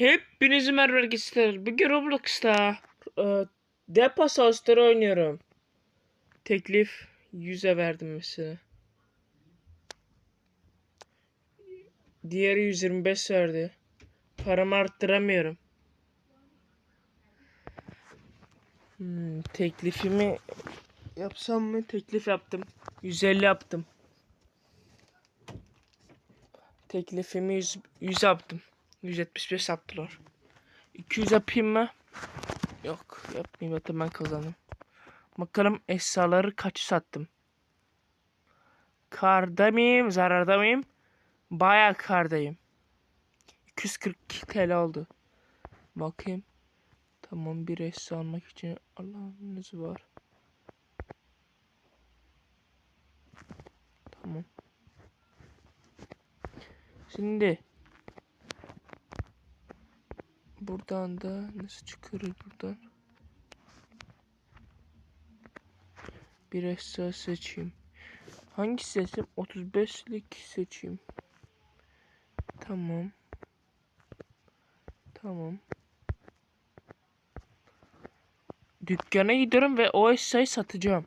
Hepinizi merhaba arkadaşlar. Bugün Roblox'ta e, Depa Sosları oynuyorum. Teklif 100'e verdim mesela. Diğeri 125 verdi. Paramı arttıramıyorum. Hmm, teklifimi yapsam mı? Teklif yaptım. 150 yaptım. Teklifimi 100, 100 yaptım. 175 yaptılar. 200 yapayım mı? Yok yapmayayım zaten ben kazandım. Bakalım eşyaları kaç sattım. Karda mıyım? Zararda mıyım? Baya kardayım. 242 TL oldu. Bakayım. Tamam bir eşya almak için Allah'ınız var. Tamam. Şimdi buradan da nasıl çıkarız buradan? Bir eşya seçeyim. Hangi seçim? 35'lik seçeyim. Tamam. Tamam. Dükkana gidiyorum ve o eşyayı satacağım.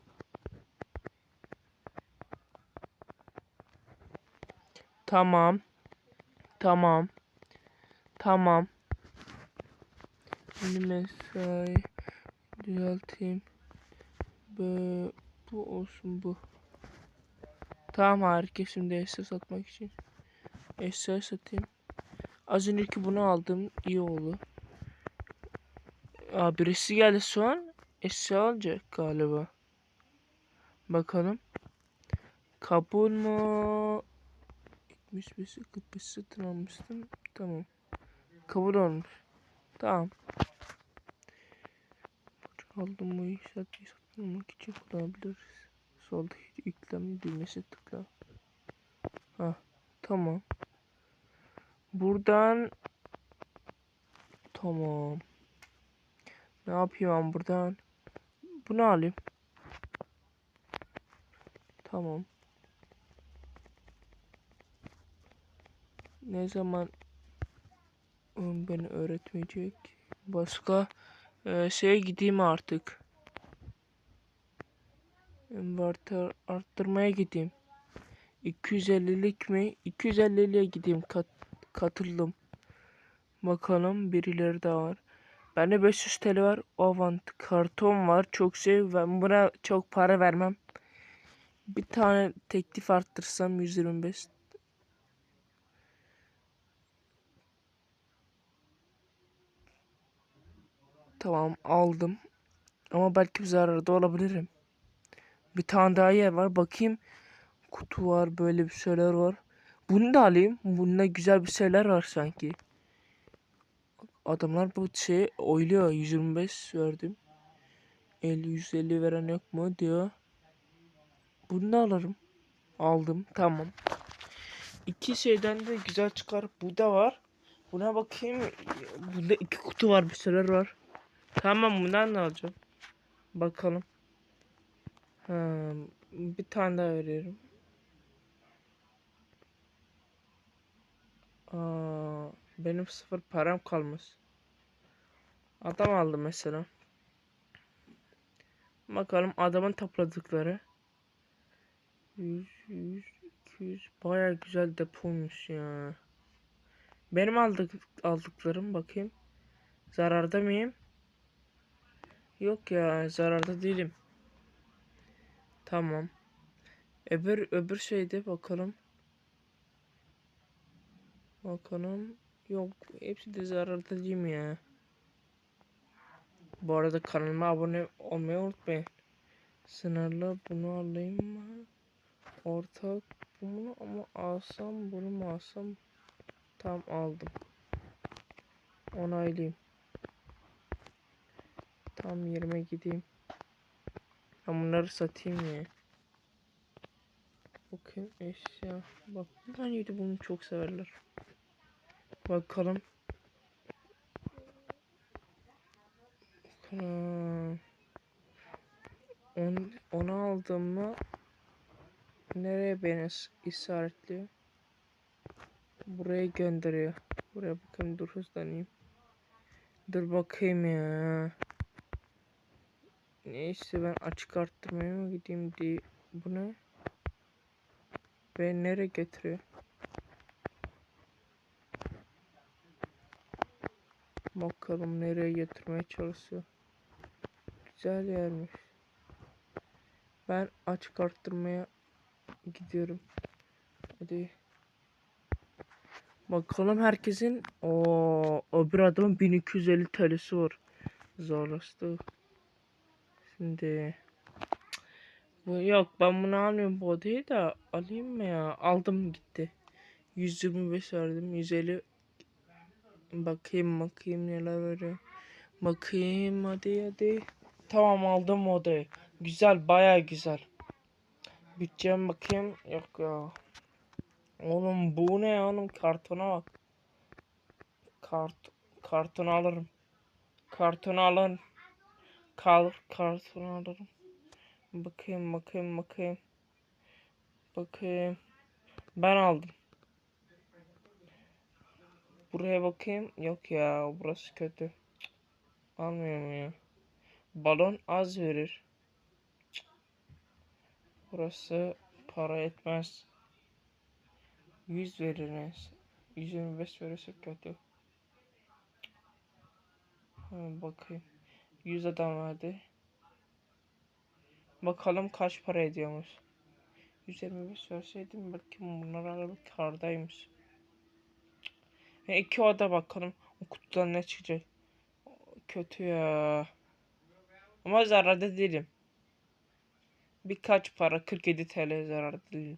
Tamam. Tamam. Tamam. Şimdi mesai düzelteyim. Bu, bu olsun bu. Tamam harika şimdi eşya satmak için. Eşya satayım. Az önceki bunu aldım. iyi oldu. Aa, birisi geldi şu an. Alacak galiba. Bakalım. Kabul mu? 75 45 satın almıştım. Tamam. Kabul olmuş. Tamam. İşaretleri satın almak için kullanabiliriz. Solda yüklem düğmesi tıkla. Ha, tamam. Buradan tamam. Ne yapayım ben buradan? Bunu alayım. Tamam. Ne zaman beni öğretmeyecek? Başka e, şeye gideyim artık. Envanter arttırmaya gideyim. 250'lik mi? 250'liğe gideyim. Kat, katıldım. Bakalım birileri daha var. Bende 500 TL var. Avant karton var. Çok şey. Ben buna çok para vermem. Bir tane teklif arttırsam 125. Tamam aldım. Ama belki bir zararda olabilirim. Bir tane daha yer var. Bakayım. Kutu var. Böyle bir şeyler var. Bunu da alayım. Bunda güzel bir şeyler var sanki. Adamlar bu şey oyluyor. 125 verdim. 50 150 veren yok mu diyor. Bunu da alırım. Aldım. Tamam. İki şeyden de güzel çıkar. Bu da var. Buna bakayım. Bunda iki kutu var. Bir şeyler var. Tamam bundan da alacağım. Bakalım. Ha, bir tane daha veriyorum. Aa, benim sıfır param kalmış. Adam aldı mesela. Bakalım adamın topladıkları. 100, 100, 200 baya güzel depoymuş ya. Benim aldık aldıklarım bakayım. Zararda mıyım? Yok ya zararda değilim. Tamam. Öbür öbür şeyde bakalım. Bakalım. Yok hepsi de zararda değilim ya. Bu arada kanalıma abone olmayı unutmayın. Sınırlı bunu alayım mı? Ortak bunu ama alsam bunu mu alsam? Tam aldım. Onaylayayım. Tam yerime gideyim. Ben bunları satayım ya. Bakın eşya. Bak bence bunu çok severler. Bakalım. Bakalım. On, onu aldım mı? Nereye beni işaretliyor? Buraya gönderiyor. Buraya bakayım dur hızlanayım. Dur bakayım ya. Neyse ben açık arttırmaya mı gideyim diye. Bu ne? Beni nereye getiriyor? Bakalım nereye getirmeye çalışıyor. Güzel yermiş. Ben açık arttırmaya gidiyorum. Hadi. Bakalım herkesin o öbür adamın 1250 TL'si var. Zorlaştı. Şimdi bu yok ben bunu almıyorum bu odayı da alayım mı ya? Aldım gitti. 125 verdim. 150 bakayım bakayım neler veriyor. Bakayım hadi hadi. Tamam aldım odayı. Güzel baya güzel. Bütçem bakayım. Yok ya. Oğlum bu ne ya oğlum kartona bak. Kart kartonu alırım. Kartonu alın. Kal kartonu alırım. Bakayım bakayım bakayım. Bakayım. Ben aldım. Buraya bakayım. Yok ya burası kötü. Almıyorum ya. Balon az verir. Burası para etmez. 100 verir neyse. 125 verirse kötü. Hemen bakayım. 100 adam verdi. Bakalım kaç para ediyormuş. 125 verseydim bakayım bunlar araba kardaymış. Ve iki oda bakalım. O kutudan ne çıkacak. Kötü ya. Ama zararda değilim. Birkaç para 47 TL zararda değilim.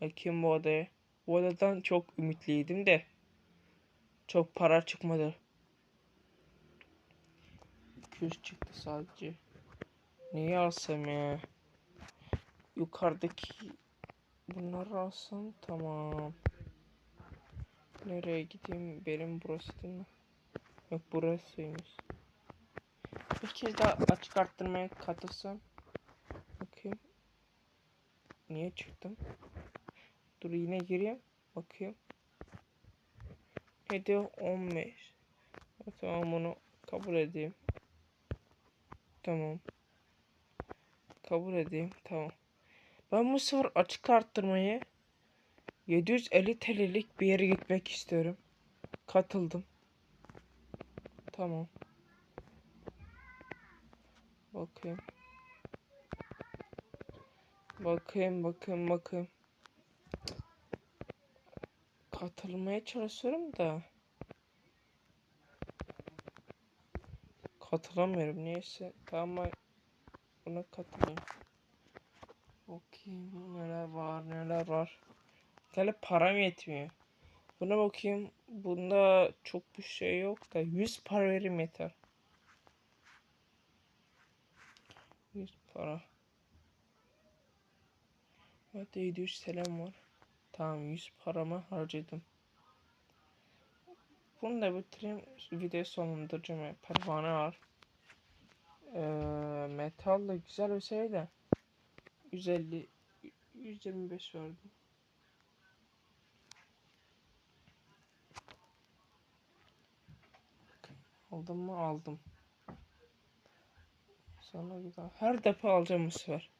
Bakayım bu odaya. Bu odadan çok ümitliydim de. Çok para çıkmadı. 200 çıktı sadece. Neyi alsam ya? Yukarıdaki bunları alsam tamam. Nereye gideyim? Benim burası değil mi? Yok burasıymış. Bir kez daha açık arttırmaya katılsam. Bakayım. Niye çıktım? Dur yine gireyim. Bakayım. Hedi 15. Tamam bunu kabul edeyim. Tamam. Kabul edeyim. Tamam. Ben bu sefer açık arttırmayı 750 TL'lik bir yere gitmek istiyorum. Katıldım. Tamam. Bakayım. Bakayım bakayım bakayım. Katılmaya çalışıyorum da. Katılamıyorum neyse. Tamam buna katılayım. Bakayım neler var neler var. Gale param yetmiyor. Buna bakayım. Bunda çok bir şey yok da 100 para verim yeter. 100 para. Evet 700 selam var. Tamam 100 paramı harcadım. Bunu da bitireyim. Video sonlandıracağım. Pervane var. Ee, metal da güzel bir şey de. 150 125 verdim. Aldım mı? Aldım. Sonra bir daha. Her defa alacağım bu sefer.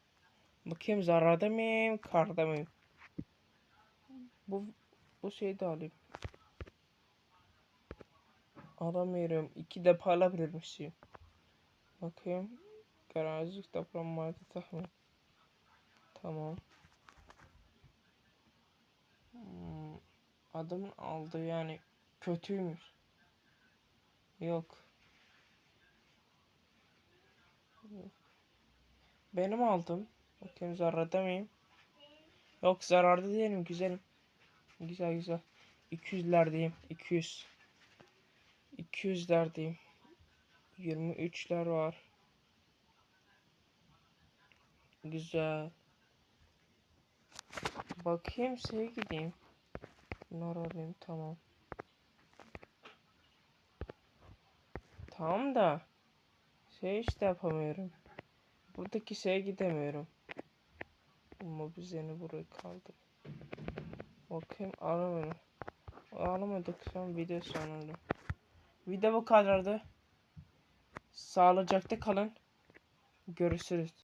Bakayım zararda mıyım? Karda mıyım? Bu bu şeyi de alayım. Alamıyorum. İki defa alabilirmişim. Bakayım. Garajlık deprem maliyeti tahmin. Tamam. Hmm, adamın aldığı yani kötüymüş. Yok. Yok. Benim aldım. Bakayım zararda mıyım? Yok zararda değilim güzelim. Güzel güzel. 200'lerdeyim. 200. 200'lerdeyim. 23'ler var. Güzel. Bakayım şeye gideyim. Bunları alayım tamam. Tamam da şey işte yapamıyorum. Buradaki şeye gidemiyorum. Ama biz yeni burayı kaldır. Bakayım alamıyorum. Alamadık an video sonunda. Video bu kadardı. Sağlıcakla kalın. Görüşürüz.